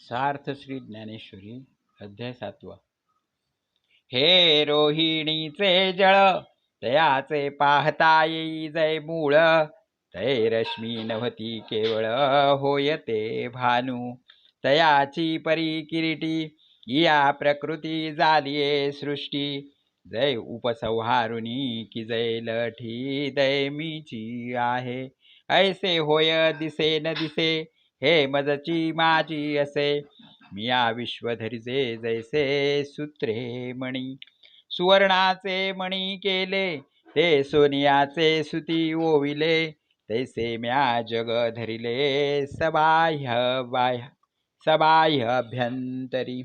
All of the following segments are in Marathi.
सार्थ श्री ज्ञानेश्वरी अध्याय सातवा. हे रोहिणीचे जळ तयाचे पाहता येई जय मूळ. तै रश्मी नव्हती केवळ होय ते भानू. तयाची परी किरीटी या प्रकृती झालीये सृष्टी. जय उपसंहारुनी की जय लठी दय मीची आहे. ऐसे होय दिसे न दिसे हे मजची माझी असे. मिया विश्वधरीचे जैसे सूत्रे मणी. सुवर्णाचे मणी केले ते सोनियाचे सुती ओविले तैसे म्या जग धरिले सबाह्य बाह्य सबाह्य अभ्यंतरी.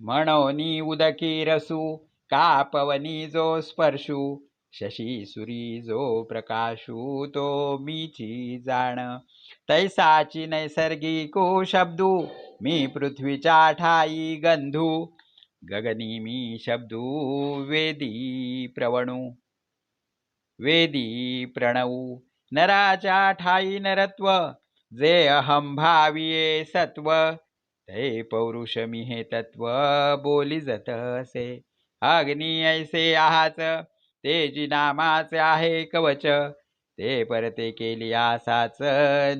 म्हणोनी उदकी रसू का पवनी जो स्पर्शू शशी सुरी जो प्रकाशू तो मीची जाण. तैसाची नैसर्गिक शब्दू मी पृथ्वीच्या ठाई गंधू. गगनी मी शब्दू वेदी प्रवणू. वेदी प्रणवू नराच्या ठाई नरत्व जे अहम भाविये सत्व. ते पौरुष मी हे तत्व बोली जत असे अग्नी ऐसे आहाच तेजी नामाचे आहे कवच. ते परते केली आसाच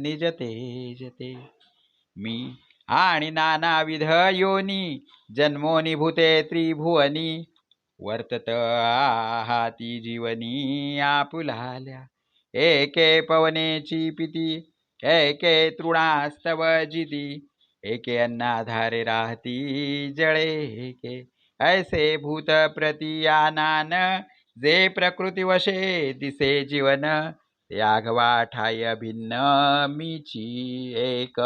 निज तेज ते. मी आणि नानाविध योनी जन्मोनी भूते त्रिभुवनी. वर्तत आहाती जीवनी आपुलाल्या. एके पवनेची पिती एके तृणास्तव जिती. एके अन्नाधारे राहती जळे एके. ऐसे भूत प्रतियानान जे प्रकृती वशे दिसे जीवन ते ठाय भिन्न मीची एक.